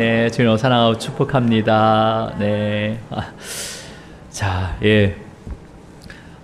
네, 주님 사랑하고 축복합니다. 네. 아, 자, 예.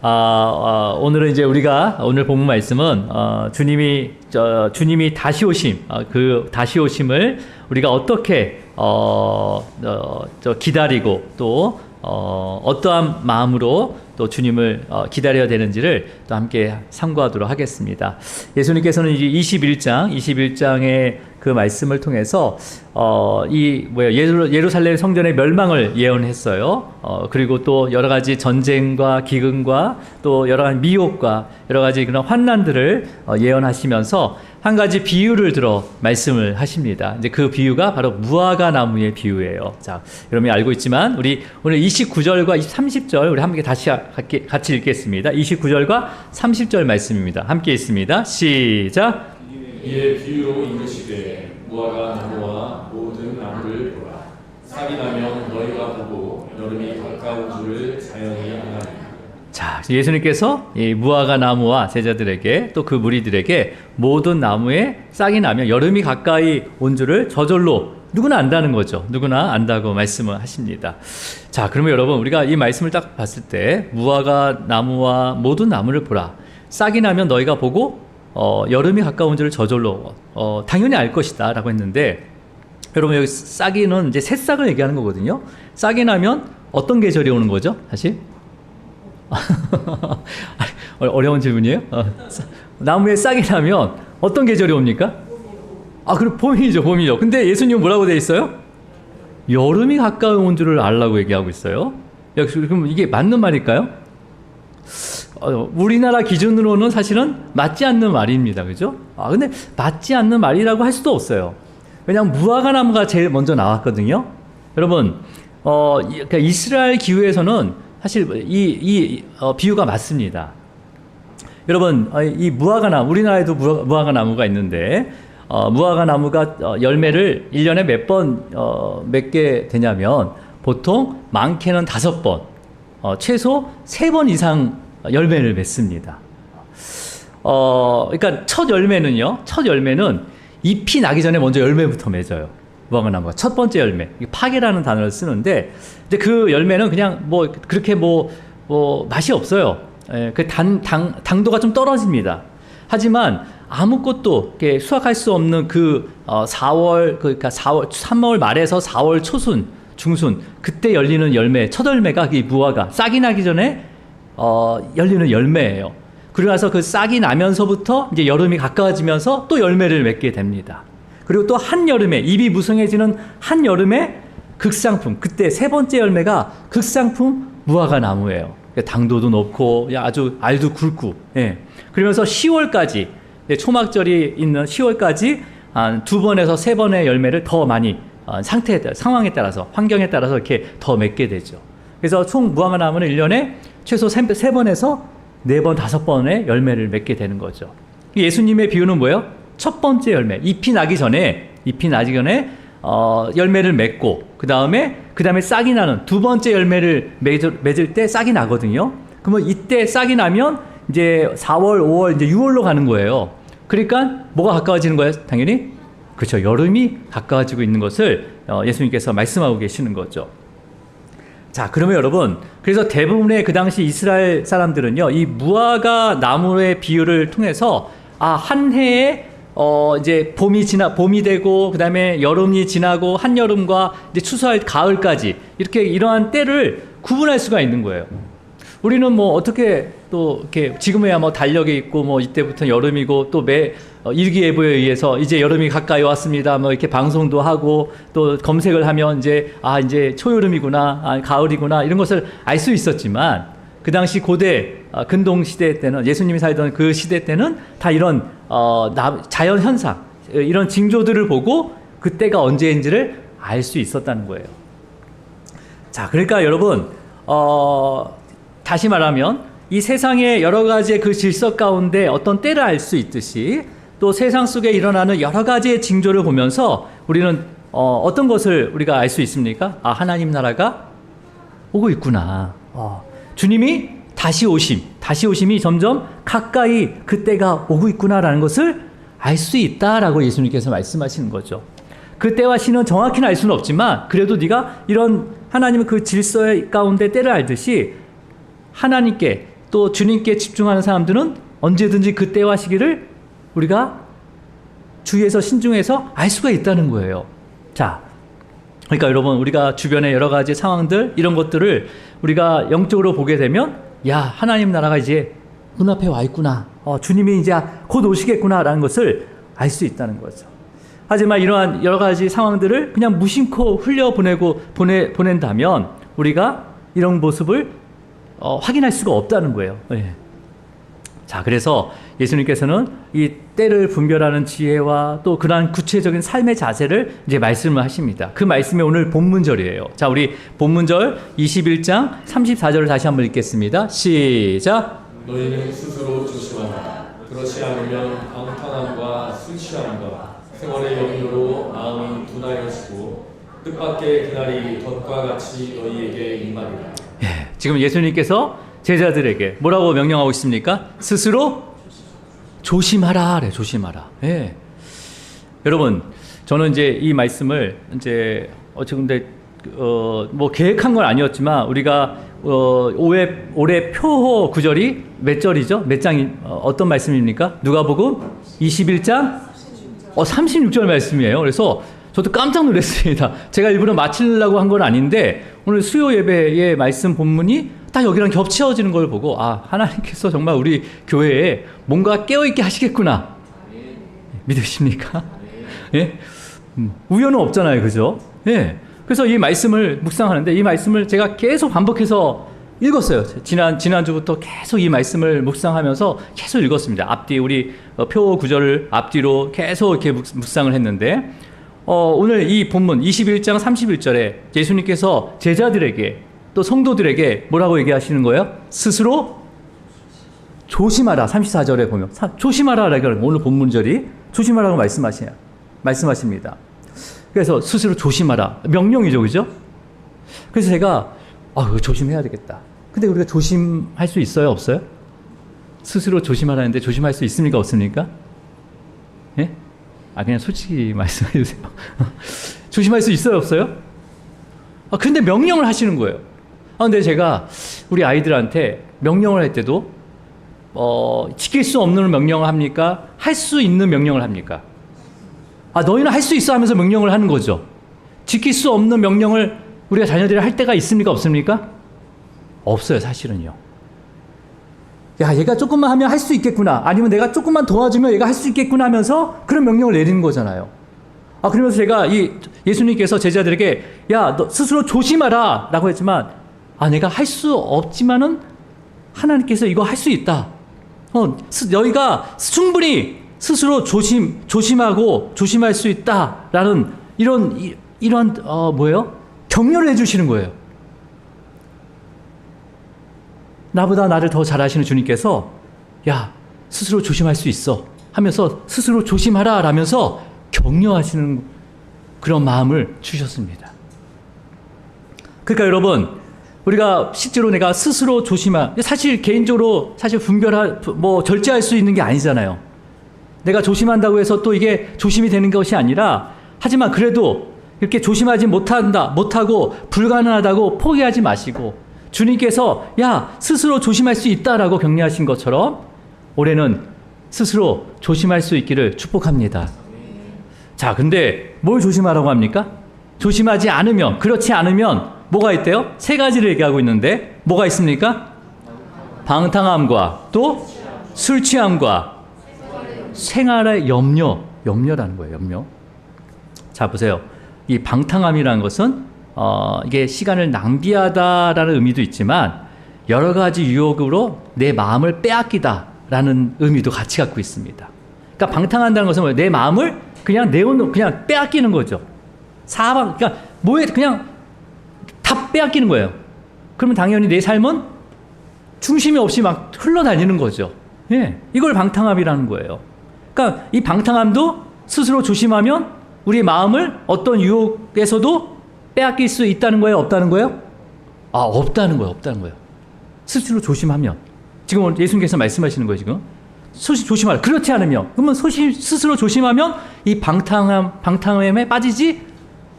아, 아, 오늘은 이제 우리가 오늘 본문 말씀은 어, 주님이 저, 주님이 다시 오심, 어, 그 다시 오심을 우리가 어떻게 어, 어, 저 기다리고 또 어, 어떠한 마음으로 또 주님을 어, 기다려야 되는지를 또 함께 상고하도록 하겠습니다. 예수님께서는 이제 21장, 21장의 그 말씀을 통해서 어, 이 뭐야 예루, 예루살렘 성전의 멸망을 예언했어요. 어, 그리고 또 여러 가지 전쟁과 기근과 또 여러 가지 미혹과 여러 가지 그런 환난들을 어, 예언하시면서 한 가지 비유를 들어 말씀을 하십니다. 이제 그 비유가 바로 무화과 나무의 비유예요. 자, 여러분이 알고 있지만 우리 오늘 29절과 30절 우리 함께 다시 같이 읽겠습니다. 29절과 30절 말씀입니다. 함께 있습니다. 시작. 이에 비유로 이르시되 무화과 나무와 모든 나무를 보라 싹이 나면 너희가 보고 여름이 가까운 줄을 자연히 아나니 자, 예수님께서 이 무화과 나무와 제자들에게 또 그 무리들에게 모든 나무에 싹이 나면 여름이 가까이 온 줄을 저절로 누구나 안다는 거죠. 누구나 안다고 말씀을 하십니다. 자, 그러면 여러분 우리가 이 말씀을 딱 봤을 때 무화과 나무와 모든 나무를 보라. 싹이 나면 너희가 보고 어, 여름이 가까운 줄을 저절로 어, 당연히 알 것이다 라고 했는데 여러분 여기 싹이는 이제 새싹을 얘기하는 거거든요. 싹이 나면 어떤 계절이 오는 거죠? 사실 어, 어려운 질문이에요. 어, 싸- 나무에 싹이 나면 어떤 계절이 옵니까? 아, 그럼 봄이죠, 봄이죠. 근데 예수님 뭐라고 돼 있어요? 여름이 가까이 온 줄을 알라고 얘기하고 있어요. 야, 그럼 이게 맞는 말일까요? 어, 우리나라 기준으로는 사실은 맞지 않는 말입니다. 그죠? 아, 근데 맞지 않는 말이라고 할 수도 없어요. 왜냐하면 무화과 나무가 제일 먼저 나왔거든요. 여러분, 어, 이- 그러니까 이스라엘 기후에서는 사실 이, 이 어, 비유가 맞습니다. 여러분, 어, 이 무화과 나무, 우리나라에도 무화, 무화과 나무가 있는데, 어, 무화과 나무가 어, 열매를 1년에 몇 번, 어, 맺게 되냐면, 보통 많게는 다섯 번, 어, 최소 세 번 이상 열매를 맺습니다. 어, 그러니까 첫 열매는요, 첫 열매는 잎이 나기 전에 먼저 열매부터 맺어요. 무화과 나무가 첫 번째 열매. 이게 파계라는 단어를 쓰는데, 이제 그 열매는 그냥 뭐 그렇게 뭐, 뭐 맛이 없어요. 예, 그 단, 당, 당도가 좀 떨어집니다. 하지만 아무것도 수확할 수 없는 그 어, 4월, 그러니까 4월, 3월 말에서 4월 초순, 중순, 그때 열리는 열매, 첫 열매가 이 무화과, 싹이 나기 전에 어, 열리는 열매예요. 그러고 나서 그 싹이 나면서부터 이제 여름이 가까워지면서 또 열매를 맺게 됩니다. 그리고 또 한여름에 입이 무성해지는 한여름에 극상품 그때 세 번째 열매가 극상품 무화과 나무예요. 당도도 높고 야, 아주 알도 굵고 예. 그러면서 10월까지 초막절이 있는 10월까지 한두 번에서 세 번의 열매를 더 많이 어, 상태에 따라 상황에 따라서 환경에 따라서 이렇게 더 맺게 되죠. 그래서 총 무화과 나무는 1년에 최소 세, 세 번에서 네 번, 다섯 번의 열매를 맺게 되는 거죠. 예수님의 비유는 뭐예요? 첫 번째 열매. 잎이 나기 전에, 잎이 나기 전에, 어, 열매를 맺고, 그 다음에, 그 다음에 싹이 나는 두 번째 열매를 맺을, 맺을 때 싹이 나거든요. 그러면 이때 싹이 나면 이제 4월, 5월, 이제 6월로 가는 거예요. 그러니까 뭐가 가까워지는 거예요? 당연히? 그렇죠. 여름이 가까워지고 있는 것을 어, 예수님께서 말씀하고 계시는 거죠. 자, 그러면 여러분, 그래서 대부분의 그 당시 이스라엘 사람들은요, 이 무화과 나무의 비유를 통해서, 아, 한 해에, 어, 이제 봄이 지나, 봄이 되고, 그 다음에 여름이 지나고, 한여름과 이제 추수할 가을까지, 이렇게 이러한 때를 구분할 수가 있는 거예요. 우리는 뭐 어떻게 또 이렇게 지금에야 뭐 달력이 있고 뭐 이때부터 여름이고 또 매 일기예보에 의해서 이제 여름이 가까이 왔습니다. 뭐 이렇게 방송도 하고 또 검색을 하면 이제 아 이제 초여름이구나, 아 가을이구나 이런 것을 알 수 있었지만 그 당시 고대 아, 근동 시대 때는 예수님이 살던 그 시대 때는 다 이런 어, 나- 자연 현상 이런 징조들을 보고 그때가 언제인지를 알 수 있었다는 거예요. 자, 그러니까 여러분, 어, 다시 말하면 이 세상의 여러 가지의 그 질서 가운데 어떤 때를 알 수 있듯이 또 세상 속에 일어나는 여러 가지의 징조를 보면서 우리는 어, 어떤 것을 우리가 알 수 있습니까? 아, 하나님 나라가 오고 있구나. 어, 주님이 다시 오심, 다시 오심이 점점 가까이 그때가 오고 있구나라는 것을 알 수 있다라고 예수님께서 말씀하시는 거죠. 그 때와 시는 정확히는 알 수는 없지만 그래도 네가 이런 하나님의 그 질서의 가운데 때를 알듯이 하나님께 또 주님께 집중하는 사람들은 언제든지 그 때와 시기를 우리가 주의해서 신중해서 알 수가 있다는 거예요. 자, 그러니까 여러분 우리가 주변의 여러 가지 상황들 이런 것들을 우리가 영적으로 보게 되면 야 하나님 나라가 이제 눈앞에 와 있구나. 어, 주님이 이제 곧 오시겠구나라는 것을 알 수 있다는 거죠. 하지만 이러한 여러 가지 상황들을 그냥 무심코 흘려 보내고 보내 보낸다면 우리가 이런 모습을 어, 확인할 수가 없다는 거예요. 예. 자, 그래서 예수님께서는 이 때를 분별하는 지혜와 또 그러한 구체적인 삶의 자세를 이제 말씀을 하십니다. 그 말씀이 오늘 본문절이에요. 자, 우리 본문절 21장 34절을 다시 한번 읽겠습니다. 시작. 너희는 스스로 조심하라. 그렇지 않으면 방탕함과 술 취함과 생활의 염려로 마음이 둔하여지고 뜻밖의 그날이 덫과 같이 너희에게 임하리라. 예, 지금 예수님께서 제자들에게 뭐라고 명령하고 있습니까? 스스로 조심하라, 그래, 조심하라. 예. 여러분, 저는 이제 이 말씀을 이제 어찌 근데 어 뭐 계획한 건 아니었지만 우리가 어 올해 올해 표호 구절이 몇 절이죠? 몇 장이 어, 어떤 말씀입니까? 누가복음 21장 어 36절 말씀이에요. 그래서 저도 깜짝 놀랐습니다. 제가 일부러 맞추려고 한 건 아닌데 오늘 수요 예배의 말씀 본문이 딱 여기랑 겹쳐지는 걸 보고 아 하나님께서 정말 우리 교회에 뭔가 깨어 있게 하시겠구나 믿으십니까? 예? 음, 우연은 없잖아요, 그죠? 예. 그래서 이 말씀을 묵상하는데 이 말씀을 제가 계속 반복해서 읽었어요. 지난 지난주부터 계속 이 말씀을 묵상하면서 계속 읽었습니다. 앞뒤 우리 어, 표 구절을 앞뒤로 계속 이렇게 묵- 묵상을 했는데 어, 오늘 이 본문 21장 31절에 예수님께서 제자들에게 또 성도들에게 뭐라고 얘기하시는 거예요? 스스로 조심하라. 34절에 보면 사- 조심하라라고 오늘 본문절이 조심하라고 말씀하시냐 말씀하십니다. 그래서 스스로 조심하라. 명령이죠, 그죠? 그래서 제가 아, 조심해야 되겠다. 근데 우리가 조심할 수 있어요, 없어요? 스스로 조심하라는데 조심할 수 있습니까, 없습니까? 예? 아, 그냥 솔직히 말씀해 주세요. 조심할 수 있어요, 없어요? 아, 근데 명령을 하시는 거예요. 아, 근데 제가 우리 아이들한테 명령을 할 때도 어, 지킬 수 없는 명령을 합니까? 할 수 있는 명령을 합니까? 아, 너희는 할 수 있어 하면서 명령을 하는 거죠. 지킬 수 없는 명령을 우리가 자녀들이 할 때가 있습니까? 없습니까? 없어요, 사실은요. 야, 얘가 조금만 하면 할 수 있겠구나. 아니면 내가 조금만 도와주면 얘가 할 수 있겠구나 하면서 그런 명령을 내리는 거잖아요. 아, 그러면서 제가 이 예수님께서 제자들에게 야, 너 스스로 조심하라 라고 했지만 아, 내가 할 수 없지만은 하나님께서 이거 할 수 있다. 어, 스- 너희가 충분히 스스로 조심 조심하고 조심할 수 있다 라는 이런 이, 이런 어 뭐예요? 격려를 해주시는 거예요. 나보다 나를 더 잘하시는 주님께서 야 스스로 조심할 수 있어 하면서 스스로 조심하라 라면서 격려하시는 그런 마음을 주셨습니다. 그러니까 여러분 우리가 실제로 내가 스스로 조심하 사실 개인적으로 사실 분별할 뭐 절제할 수 있는 게 아니잖아요. 내가 조심한다고 해서 또 이게 조심이 되는 것이 아니라 하지만 그래도 이렇게 조심하지 못한다 못하고 불가능하다고 포기하지 마시고 주님께서 야 스스로 조심할 수 있다라고 격려하신 것처럼 올해는 스스로 조심할 수 있기를 축복합니다. 자, 근데 뭘 조심하라고 합니까? 조심하지 않으면, 그렇지 않으면 뭐가 있대요? 세 가지를 얘기하고 있는데 뭐가 있습니까? 방탕함과 또 술 취함과 생활의 염려, 염려라는 거예요, 염려. 자, 보세요. 이 방탕함이라는 것은 어, 이게 시간을 낭비하다라는 의미도 있지만 여러 가지 유혹으로 내 마음을 빼앗기다라는 의미도 같이 갖고 있습니다. 그러니까 방탕한다는 것은 뭐예요? 내 마음을 그냥 내어놓, 그냥 빼앗기는 거죠. 사방, 그러니까 뭐에 그냥 다 빼앗기는 거예요. 그러면 당연히 내 삶은 중심이 없이 막 흘러다니는 거죠. 예, 이걸 방탕함이라는 거예요. 그러니까 이 방탕함도 스스로 조심하면 우리 마음을 어떤 유혹에서도 빼앗길 수 있다는 거예요, 없다는 거예요? 아, 없다는 거예요, 없다는 거예요. 스스로 조심하면. 지금 예수님께서 말씀하시는 거예요, 지금. 소시 조심하라. 그렇지 않으면 그러면 소시 스스로 조심하면 이 방탕함 방탕함에 빠지지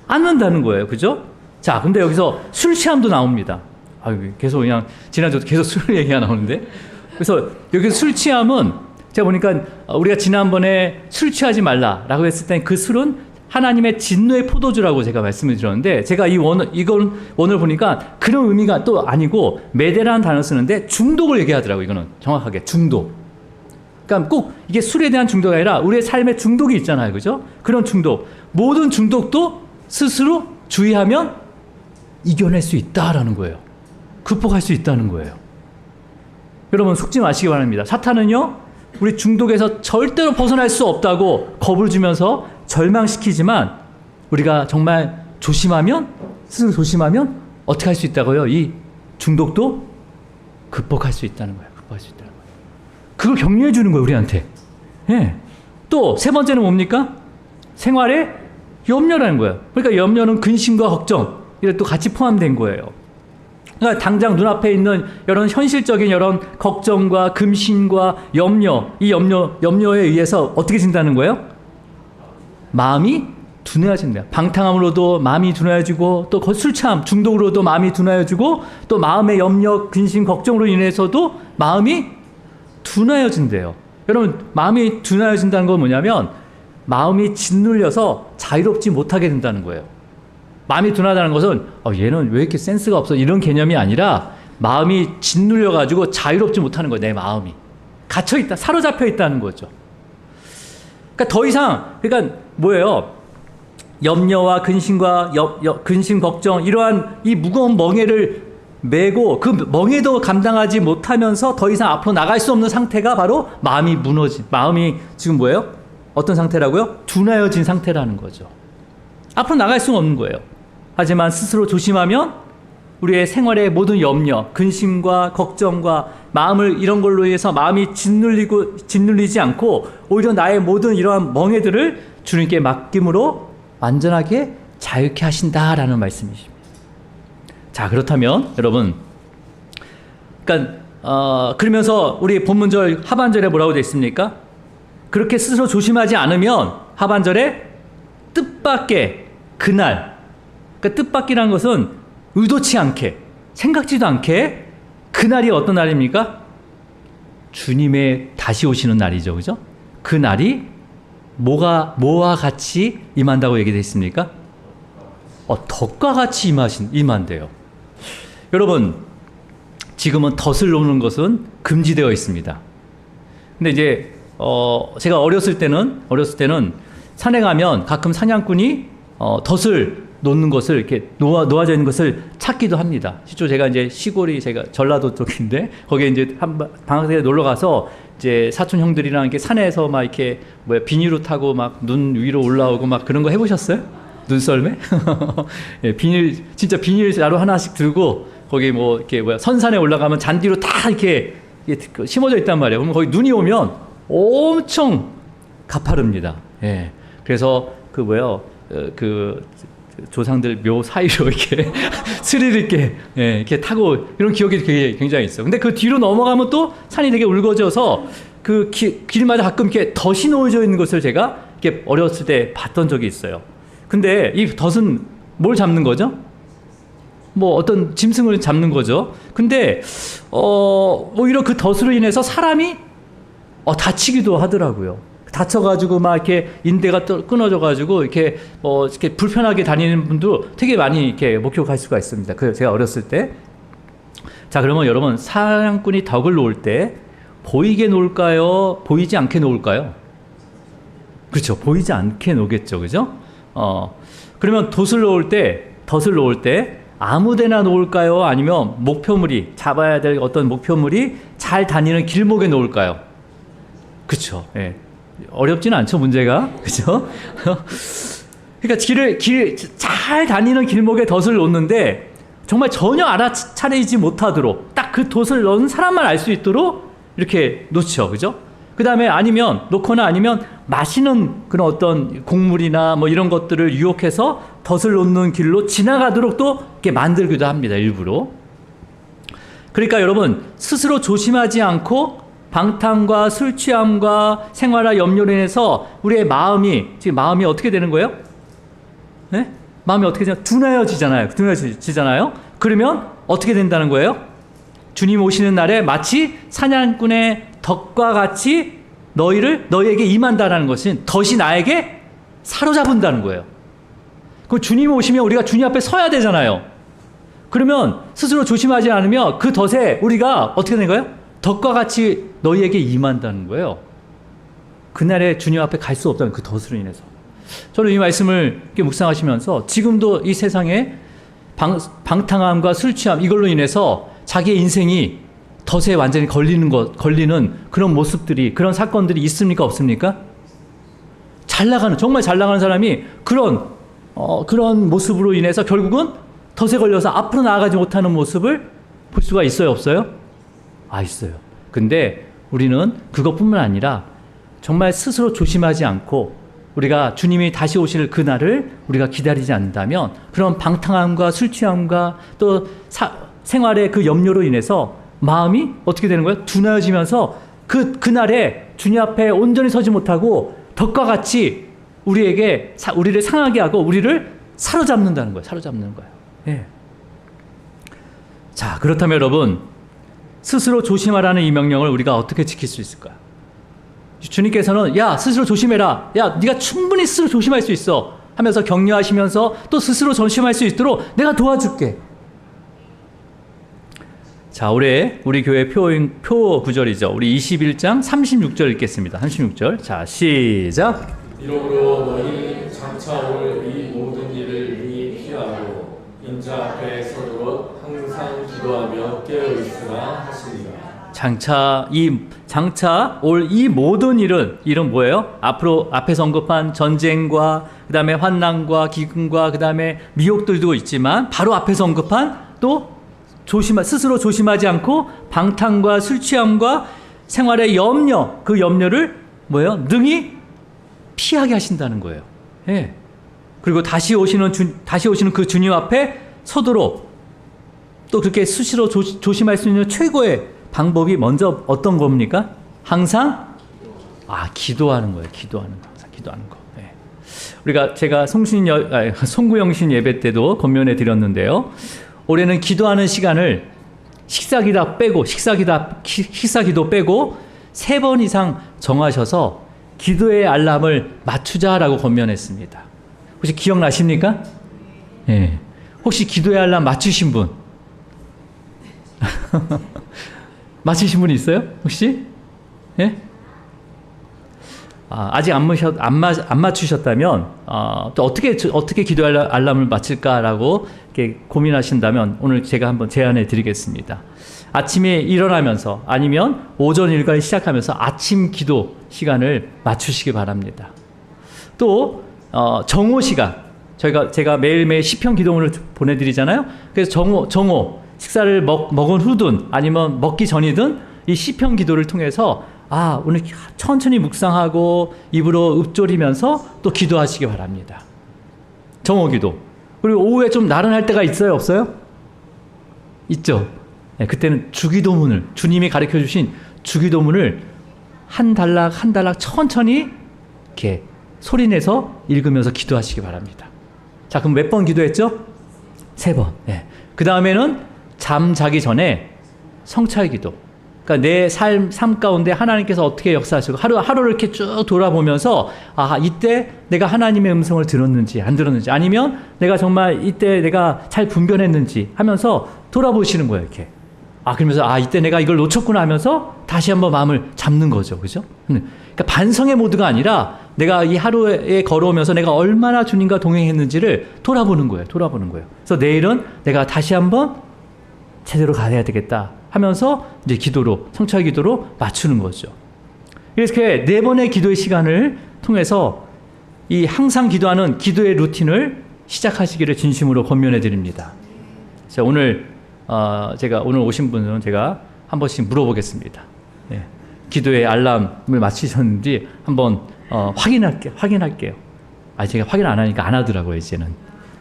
않는다는 거예요. 그죠? 자, 근데 여기서 술 취함도 나옵니다. 아유, 계속 그냥 지난주도 계속 술 얘기가 나오는데. 그래서 여기 술 취함은 제가 보니까 우리가 지난번에 술 취하지 말라라고 했을 때 그 술은 하나님의 진노의 포도주라고 제가 말씀을 드렸는데 제가 이 원, 이건 원을 보니까 그런 의미가 또 아니고 메데라는 단어 쓰는데 중독을 얘기하더라고요. 이거는 정확하게 중독. 그러니까 꼭 이게 술에 대한 중독이 아니라 우리의 삶에 중독이 있잖아요. 그죠? 그런 중독. 모든 중독도 스스로 주의하면 이겨낼 수 있다라는 거예요. 극복할 수 있다는 거예요. 여러분 속지 마시기 바랍니다. 사탄은요, 우리 중독에서 절대로 벗어날 수 없다고 겁을 주면서 절망시키지만 우리가 정말 조심하면 스스로 조심하면 어떻게 할 수 있다고요? 이 중독도 극복할 수 있다는 거예요. 극복할 수 있다는 거예요. 그걸 격려해 주는 거예요, 우리한테. 예. 또 세 번째는 뭡니까? 생활에 염려라는 거예요. 그러니까 염려는 근심과 걱정 이래 또 같이 포함된 거예요. 그러니까 당장 눈앞에 있는 이런 현실적인 이런 걱정과 금신과 염려, 이 염려 염려에 의해서 어떻게 진다는 거예요? 마음이 둔해진다. 방탕함으로도 마음이 둔해지고 또 술참 중독으로도 마음이 둔해지고 또 마음의 염려, 근심, 걱정으로 인해서도 마음이 둔해진대요. 여러분 마음이 둔해진다는 건 뭐냐면 마음이 짓눌려서 자유롭지 못하게 된다는 거예요. 마음이 둔하다는 것은 어, 얘는 왜 이렇게 센스가 없어 이런 개념이 아니라 마음이 짓눌려 가지고 자유롭지 못하는 거예요. 내 마음이 갇혀 있다, 사로잡혀 있다는 거죠. 그러니까 더 이상 그러니까 뭐예요? 염려와 근심과 여, 여, 근심 걱정 이러한 이 무거운 멍에를 메고 그 멍에도 감당하지 못하면서 더 이상 앞으로 나갈 수 없는 상태가 바로 마음이 무너진 마음이 지금 뭐예요? 어떤 상태라고요? 둔하여진 상태라는 거죠. 앞으로 나갈 수는 없는 거예요. 하지만 스스로 조심하면 우리의 생활의 모든 염려, 근심과 걱정과 마음을 이런 걸로 인해서 마음이 짓눌리고 짓눌리지 않고 오히려 나의 모든 이러한 멍해들을 주님께 맡김으로 완전하게 자유케 하신다라는 말씀이십니다. 자 그렇다면 여러분, 그러니까 어, 그러면서 우리 본문절 하반절에 뭐라고 되어 있습니까? 그렇게 스스로 조심하지 않으면 하반절에 뜻밖의 그날, 그러니까 뜻밖이라는 것은 의도치 않게, 생각지도 않게 그날이 어떤 날입니까? 주님의 다시 오시는 날이죠, 그죠? 그 날이 뭐가 뭐와 같이 임한다고 얘기되어 있습니까? 어, 덕과 같이 임하신 임한대요. 여러분, 지금은 덫을 놓는 것은 금지되어 있습니다. 근데 이제 어, 제가 어렸을 때는 어렸을 때는 산에 가면 가끔 사냥꾼이 어, 덫을 놓는 것을 이렇게 놓아 놓아져 있는 것을 찾기도 합니다. 실제로 제가 이제 시골이 제가 전라도 쪽인데 거기에 이제 한 바- 방학 때 놀러 가서 이제 사촌 형들이랑 이렇게 산에서 막 이렇게 뭐야 비닐로 타고 막 눈 위로 올라오고 막 그런 거 해보셨어요? 눈썰매? 예, 비닐 진짜 비닐 자루 하나씩 들고 거기 뭐 이렇게 뭐야 선산에 올라가면 잔디로 다 이렇게 이렇게 심어져 있단 말이에요. 그러면 거기 눈이 오면 엄청 가파릅니다. 예. 그래서 그 뭐요 어, 그 조상들 묘 사이로 이렇게 스릴 있게 예, 이렇게 타고 이런 기억이 되게 굉장히 있어. 요 근데 그 뒤로 넘어가면 또 산이 되게 울거져서 그 기- 길마다 가끔 이렇게 덫이 놓여져 있는 것을 제가 이렇게 어렸을 때 봤던 적이 있어요. 근데 이 덫은 뭘 잡는 거죠? 뭐 어떤 짐승을 잡는 거죠. 근데 어 오히려 그 덫으로 인해서 사람이 어 다치기도 하더라고요. 다쳐가지고 막 이렇게 인대가 또 끊어져가지고 이렇게 뭐 이렇게 불편하게 다니는 분도 되게 많이 이렇게 목격할 수가 있습니다. 그 제가 어렸을 때. 자 그러면 여러분 사냥꾼이 덕을 놓을 때 보이게 놓을까요? 보이지 않게 놓을까요? 그렇죠. 보이지 않게 놓겠죠. 그죠? 어. 그러면 돛을 놓을 때, 덫을 놓을 때 아무데나 놓을까요? 아니면 목표물이 잡아야 될 어떤 목표물이 잘 다니는 길목에 놓을까요? 그렇죠. 예. 어렵지는 않죠, 문제가. 그죠? 그러니까 길을 길 잘 다니는 길목에 덫을 놓는데 정말 전혀 알아차리지 못하도록 딱 그 덫을 넣은 사람만 알 수 있도록 이렇게 놓죠. 그죠? 그 다음에 아니면 놓거나 아니면 마시는 그런 어떤 곡물이나 뭐 이런 것들을 유혹해서 덫을 놓는 길로 지나가도록 또 이렇게 만들기도 합니다. 일부러. 그러니까 여러분 스스로 조심하지 않고 방탕과 술 취함과 생활화 염려로 인해서 우리의 마음이 지금 마음이 어떻게 되는 거예요? 네? 마음이 어떻게 되냐? 둔하여지잖아요. 둔하여지잖아요. 그러면 어떻게 된다는 거예요? 주님 오시는 날에 마치 사냥꾼의 덕과 같이 너희를 너희에게 임한다라는 것은 덫이 나에게 사로잡은다는 거예요. 그 주님 오시면 우리가 주님 앞에 서야 되잖아요. 그러면 스스로 조심하지 않으면 그 덫에 우리가 어떻게 되는 거예요? 덫과 같이 너희에게 임한다는 거예요. 그날에 주님 앞에 갈 수 없다는 그 덫으로 인해서. 저는 이 말씀을 이렇게 묵상하시면서 지금도 이 세상에 방, 방탕함과 술 취함 이걸로 인해서 자기의 인생이 덫에 완전히 걸리는 것, 걸리는 그런 모습들이, 그런 사건들이 있습니까? 없습니까? 잘 나가는, 정말 잘 나가는 사람이 그런, 어, 그런 모습으로 인해서 결국은 덫에 걸려서 앞으로 나아가지 못하는 모습을 볼 수가 있어요? 없어요? 아, 있어요. 근데 우리는 그것뿐만 아니라 정말 스스로 조심하지 않고 우리가 주님이 다시 오실 그날을 우리가 기다리지 않는다면 그런 방탕함과 술 취함과 또 사, 생활의 그 염려로 인해서 마음이 어떻게 되는 거예요? 둔하여지면서 그 그날에 주님 앞에 온전히 서지 못하고 덕과 같이 우리에게 사, 우리를 상하게 하고 우리를 사로잡는다는 거예요. 사로잡는 거예요. 예. 자, 그렇다면 여러분 스스로 조심하라는 이 명령을 우리가 어떻게 지킬 수 있을까요? 주님께서는 야 스스로 조심해라. 야 네가 충분히 스스로 조심할 수 있어. 하면서 격려하시면서 또 스스로 조심할 수 있도록 내가 도와줄게. 자, 올해 우리 교회 표, 표 구절이죠. 우리 21장 36절 읽겠습니다. 36절. 자, 시작. 이러므로 너희 장차 올 이 모든 일을 능히 피하고 인자 앞에 서도록 항상 기도하며 깨어 하시니라. 장차 이 장차 올 이 모든 일은 일은 뭐예요? 앞으로 앞에서 언급한 전쟁과 그다음에 환난과 기근과 그다음에 미혹들도 있지만 바로 앞에서 언급한 또 조심 스스로 조심하지 않고 방탕과 술 취함과 생활의 염려 그 염려를 뭐예요? 능히 피하게 하신다는 거예요. 예. 그리고 다시 오시는 주, 다시 오시는 그 주님 앞에 서도록 또 그렇게 수시로 조, 조심할 수 있는 최고의 방법이 먼저 어떤 겁니까? 항상 아 기도하는 거예요. 기도하는 거. 항상 기도하는 거. 예. 우리가 제가 송신 여, 아, 송구영신 예배 때도 건면해 드렸는데요. 올해는 기도하는 시간을 식사기다 빼고 식사기다 식사기도 빼고 세 번 이상 정하셔서 기도의 알람을 맞추자라고 건면했습니다. 혹시 기억나십니까? 예. 혹시 기도의 알람 맞추신 분? 맞추신 분 있어요? 혹시? 예? 아, 아직 안, 맞셨, 안, 맞, 안 맞추셨다면 어, 또 어떻게 어떻게 기도 알람을 맞출까라고 이렇게 고민하신다면 오늘 제가 한번 제안해 드리겠습니다. 아침에 일어나면서 아니면 오전 일과를 시작하면서 아침 기도 시간을 맞추시기 바랍니다. 또 어, 정오 시간 저희가 제가 매일매일 시편 기도문을 보내드리잖아요. 그래서 정오 정오 식사를 먹, 먹은 후든 아니면 먹기 전이든 이 시편 기도를 통해서 아 오늘 천천히 묵상하고 입으로 읊조리면서 또 기도하시기 바랍니다. 정오 기도 그리고 오후에 좀 나른할 때가 있어요 없어요? 있죠. 네, 그때는 주기도문을 주님이 가르쳐 주신 주기도문을 한 단락 한 단락 천천히 이렇게 소리내서 읽으면서 기도하시기 바랍니다. 자, 그럼 몇 번 기도했죠? 세 번. 네. 그 다음에는 잠 자기 전에 성찰 기도. 그러니까 내 삶, 삶 가운데 하나님께서 어떻게 역사하시고 하루, 하루를 이렇게 쭉 돌아보면서 아, 이때 내가 하나님의 음성을 들었는지 안 들었는지 아니면 내가 정말 이때 내가 잘 분별했는지 하면서 돌아보시는 거예요, 이렇게. 아, 그러면서 아, 이때 내가 이걸 놓쳤구나 하면서 다시 한번 마음을 잡는 거죠. 그죠? 그러니까 반성의 모드가 아니라 내가 이 하루에 걸어오면서 내가 얼마나 주님과 동행했는지를 돌아보는 거예요. 돌아보는 거예요. 그래서 내일은 내가 다시 한번 제대로 가야 되겠다 하면서 이제 기도로, 성찰 기도로 맞추는 거죠. 이렇게 네 번의 기도의 시간을 통해서 이 항상 기도하는 기도의 루틴을 시작하시기를 진심으로 권면해 드립니다. 자, 오늘 어, 제가 오늘 오신 분은 제가 한 번씩 물어보겠습니다. 예. 기도의 알람을 맞추셨는지 한번 어, 확인할게 확인할게요. 아 제가 확인 안 하니까 안 하더라고요 이제는.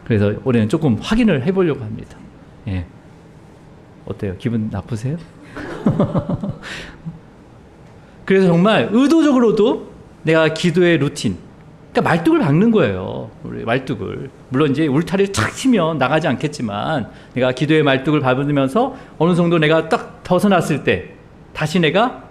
그래서 올해는 조금 확인을 해보려고 합니다. 예. 어때요? 기분 나쁘세요? 그래서 정말 의도적으로도 내가 기도의 루틴, 그러니까 말뚝을 박는 거예요. 우리 말뚝을. 물론 이제 울타리를 착 치면 나가지 않겠지만 내가 기도의 말뚝을 밟으면서 어느 정도 내가 딱 벗어났을 때 다시 내가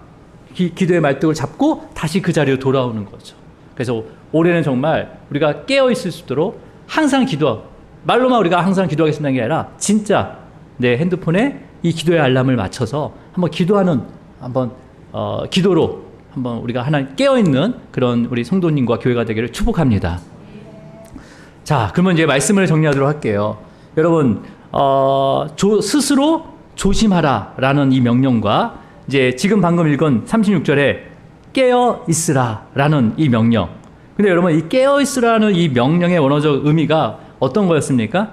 기, 기도의 말뚝을 잡고 다시 그 자리로 돌아오는 거죠. 그래서 올해는 정말 우리가 깨어 있을 수 있도록 항상 기도, 말로만 우리가 항상 기도하겠습니다는 게 아니라 진짜 내 핸드폰에 이 기도의 알람을 맞춰서 한번 기도하는 한번 어, 기도로 한번 우리가 하나 깨어 있는 그런 우리 성도님과 교회가 되기를 축복합니다. 자, 그러면 이제 말씀을 정리하도록 할게요. 여러분, 어, 조, 스스로 조심하라라는 이 명령과 이제 지금 방금 읽은 36절에 깨어 있으라라는 이 명령. 근데 여러분, 이 깨어 있으라는 이 명령의 원어적 의미가 어떤 거였습니까?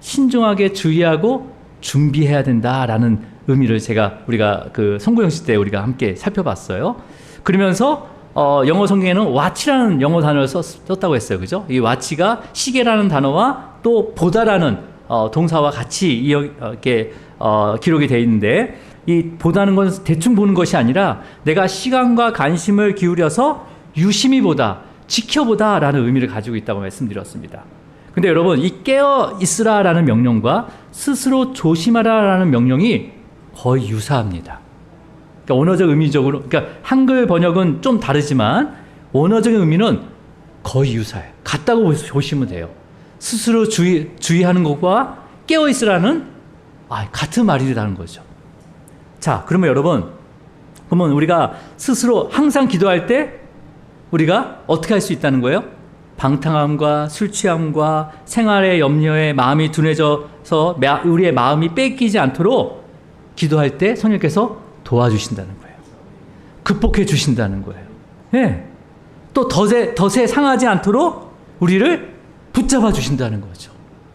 신중하게 주의하고 준비해야 된다라는 의미를 제가 우리가 그 성구형식 때 우리가 함께 살펴봤어요. 그러면서 어, 영어 성경에는 watch라는 영어 단어를 썼, 썼다고 했어요. 그죠? 이 watch가 시계라는 단어와 또 보다라는 어, 동사와 같이 이, 어, 이렇게 어, 기록이 되어 있는데 이 보다는 건 대충 보는 것이 아니라 내가 시간과 관심을 기울여서 유심히 보다, 지켜보다라는 의미를 가지고 있다고 말씀드렸습니다. 근데 여러분 이 깨어 있으라라는 명령과 스스로 조심하라라는 명령이 거의 유사합니다. 그러니까 원어적 의미적으로 그러니까 한글 번역은 좀 다르지만 원어적인 의미는 거의 유사해요. 같다고 보시면 돼요. 스스로 주의 주의하는 것과 깨어 있으라는 아, 같은 말이라는 거죠. 자, 그러면 여러분 그러면 우리가 스스로 항상 기도할 때 우리가 어떻게 할 수 있다는 거예요? 방탕함과 술 취함과 생활의 염려에 마음이 둔해져서 우리의 마음이 뺏기지 않도록 기도할 때 성령께서 도와주신다는 거예요. 극복해 주신다는 거예요. 예. 또 덫에, 덫에 상하지 않도록 우리를 붙잡아 주신다는 거죠.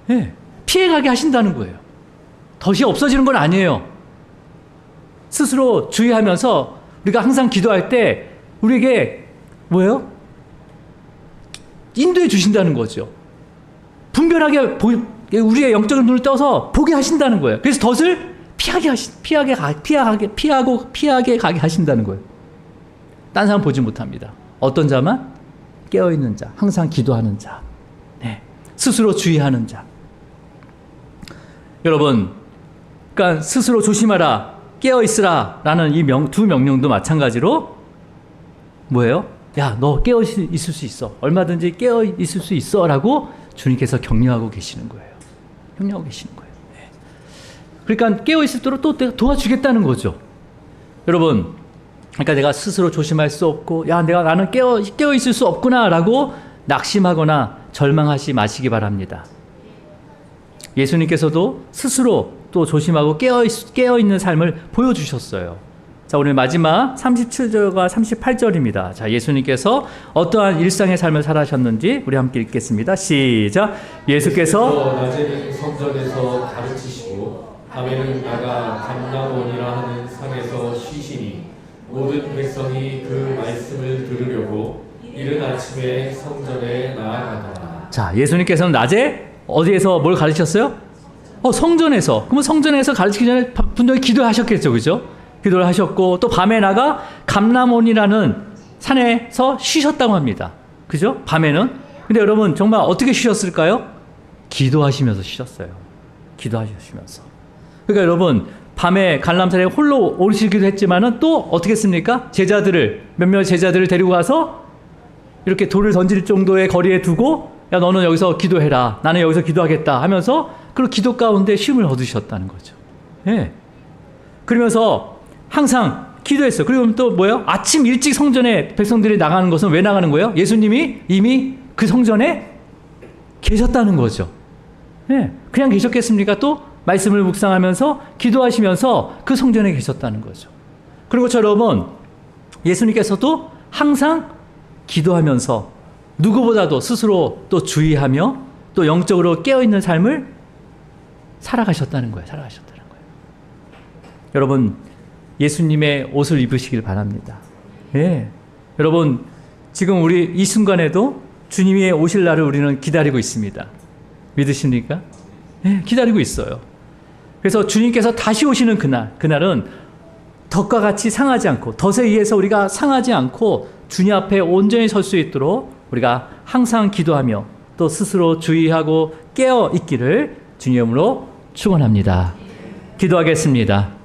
예. 피해가게 하신다는 거예요. 덫이 없어지는 건 아니에요. 스스로 주의하면서 우리가 항상 기도할 때 우리에게 뭐예요? 인도해 주신다는 거죠. 분별하게 보, 우리의 영적인 눈을 떠서 보게 하신다는 거예요. 그래서 덫을 피하게 하시, 피하게 가, 피하게 피하고 피하게 가게 하신다는 거예요. 딴 사람 보지 못합니다. 어떤 자만 깨어 있는 자, 항상 기도하는 자, 네. 스스로 주의하는 자. 여러분, 그러니까 스스로 조심하라, 깨어 있으라라는 이 명 두 명령도 마찬가지로 뭐예요? 야, 너 깨어 있을 수 있어. 얼마든지 깨어 있을 수 있어 라고 주님께서 격려하고 계시는 거예요. 격려하고 계시는 거예요. 네. 그러니까 깨어 있도록 또 도와주겠다는 거죠. 여러분, 그러니까 내가 스스로 조심할 수 없고, 야, 내가 나는 깨어 깨어 있을 수 없구나 라고 낙심하거나 절망하지 마시기 바랍니다. 예수님께서도 스스로 또 조심하고 깨어, 있, 깨어 있는 삶을 보여주셨어요. 자, 오늘 마지막 37절과 38절입니다. 자, 예수님께서 어떠한 일상의 삶을 살아셨는지 우리 함께 읽겠습니다. 시작. 예수께서 낮에는 성전에서 가르치시고 밤에는 나가 감람원이라 하는 산에서 쉬시니 모든 백성이 그 말씀을 들으려고 이른 아침에 성전에 나아가더라. 자, 예수님께서는 낮에 어디에서 뭘 가르쳤어요? 어, 성전에서. 그러면 성전에서 가르치기 전에 분명히 기도하셨겠죠. 그죠? 기도를 하셨고 또 밤에 나가 감람원이라는 산에서 쉬셨다고 합니다. 그죠? 밤에는. 근데 여러분 정말 어떻게 쉬셨을까요? 기도하시면서 쉬셨어요. 기도하시면서. 그러니까 여러분 밤에 갈람산에 홀로 오르시기도 했지만은 또 어떻게 했습니까? 제자들을 몇몇 제자들을 데리고 가서 이렇게 돌을 던질 정도의 거리에 두고 야 너는 여기서 기도해라. 나는 여기서 기도하겠다 하면서 그 기도 가운데 쉼을 얻으셨다는 거죠. 예. 그러면서 항상 기도했어요. 그리고 또 뭐예요? 아침 일찍 성전에 백성들이 나가는 것은 왜 나가는 거예요? 예수님이 이미 그 성전에 계셨다는 거죠. 예. 그냥 계셨겠습니까? 또 말씀을 묵상하면서 기도하시면서 그 성전에 계셨다는 거죠. 저 여러분 예수님께서도 항상 기도하면서 누구보다도 스스로 또 주의하며 또 영적으로 깨어있는 삶을 살아가셨다는 거예요. 살아가셨다는 거예요. 여러분, 예수님의 옷을 입으시길 바랍니다. 예. 여러분, 지금 우리 이 순간에도 주님이 오실 날을 우리는 기다리고 있습니다. 믿으십니까? 예, 기다리고 있어요. 그래서 주님께서 다시 오시는 그날, 그날은 덫과 같이 상하지 않고 덫에 의해서 우리가 상하지 않고 주님 앞에 온전히 설 수 있도록 우리가 항상 기도하며 또 스스로 주의하고 깨어 있기를 주님으로 축원합니다. 기도하겠습니다.